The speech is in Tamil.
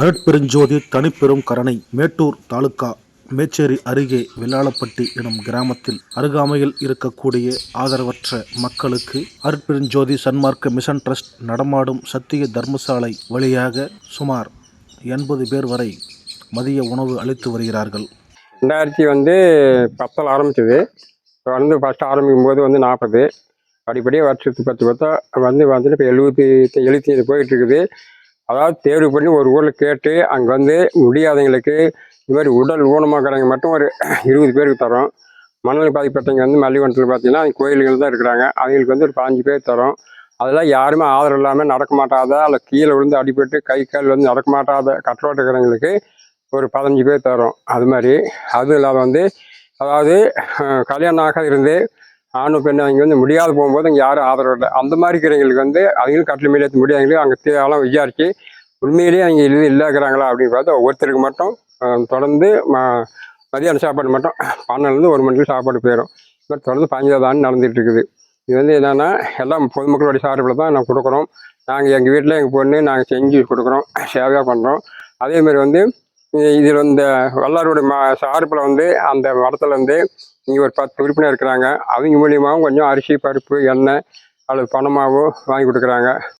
அருட்பெருஞ்சோதி தனிப்பெரும் கரணை மேட்டூர் தாலுக்கா மேச்சேரி அருகே வெள்ளாளப்பட்டி எனும் கிராமத்தில் அருகாமையில் இருக்கக்கூடிய ஆதரவற்ற மக்களுக்கு அருட்பெருஞ்சோதி சன்மார்க்க மிஷன் ட்ரஸ்ட் நடமாடும் சத்திய தர்மசாலை வழியாக சுமார் எண்பது பேர் வரை மதிய உணவு அளித்து வருகிறார்கள். ரெண்டாயிரத்தி வந்து பத்தில் ஆரம்பித்தது இப்போ வந்து ஃபஸ்ட்டு ஆரம்பிக்கும் போது வந்து நாற்பது. படிப்படியாக வருஷத்துக்கு பத்து பத்தா வந்து வந்துட்டு இப்போ எழுபத்தி எழுபத்தி ஐந்து போயிட்டு இருக்குது. அதாவது தேர்வு பண்ணி ஒரு ஊரில் கேட்டு அங்கே வந்து முடியாதவங்களுக்கு இது மாதிரி உடல் ஊனமாக்குறவங்க மட்டும் ஒரு இருபது பேருக்கு தரோம். மணல் பாதிப்பட்டவங்க வந்து மல்லிகண்டத்தில் பார்த்தீங்கன்னா கோயில்கள் தான் இருக்கிறாங்க. அவங்களுக்கு வந்து ஒரு பாஞ்சு பேர் தரோம். அதெல்லாம் யாருமே ஆதரவு இல்லாமல் நடக்க மாட்டாத? அல்ல கீழே விழுந்து அடிபட்டு கை கால் வந்து நடக்க மாட்டாத? கட்டோட்ட ஒரு பதினஞ்சு பேர் தரோம். அது மாதிரி. அதுவும் இல்லாமல் வந்து அதாவது கல்யாணம் ஆகாத இருந்து ஆணும் பெண்ணும் அவங்க வந்து முடியாத போகும்போது அங்கே யாரும் ஆதரவு இல்லை. அந்த மாதிரி இருக்கிறவங்களுக்கு வந்து அவங்களும் கட்டில் மேலே ஏற்ற முடியாதவங்களுக்கு அங்கே தேவையெல்லாம் விசாரிச்சு உண்மையிலேயே அவங்க இது இல்லாக்குறாங்களா அப்படின்னு பார்த்தா ஒவ்வொருத்தருக்கு மட்டும் தொடர்ந்து ம சாப்பாடு மட்டும் பன்னெண்டுலேருந்து ஒரு மணிக்கு சாப்பாடு போயிடும். இது மாதிரி தொடர்ந்து பதினஞ்சாவது நடந்துகிட்டு இருக்குது. இது வந்து என்னென்னா எல்லாம் பொதுமக்களுடைய சார்பில் தான் நான் கொடுக்குறோம். நாங்கள் எங்கள் வீட்டில் எங்கள் பொண்ணு நாங்கள் செஞ்சு கொடுக்குறோம் சேவையாக பண்ணுறோம் அதேமாதிரி வந்து இதில் இந்த வல்லாரோட மா சார்பில் வந்து அந்த மரத்தில் வந்து இங்கே ஒரு பத்து உறுப்பினர் இருக்கிறாங்க. அவங்க மூலியமாகவும் கொஞ்சம் அரிசி பருப்பு எண்ணெய் அல்லது பணமாகவோ வாங்கி கொடுக்குறாங்க.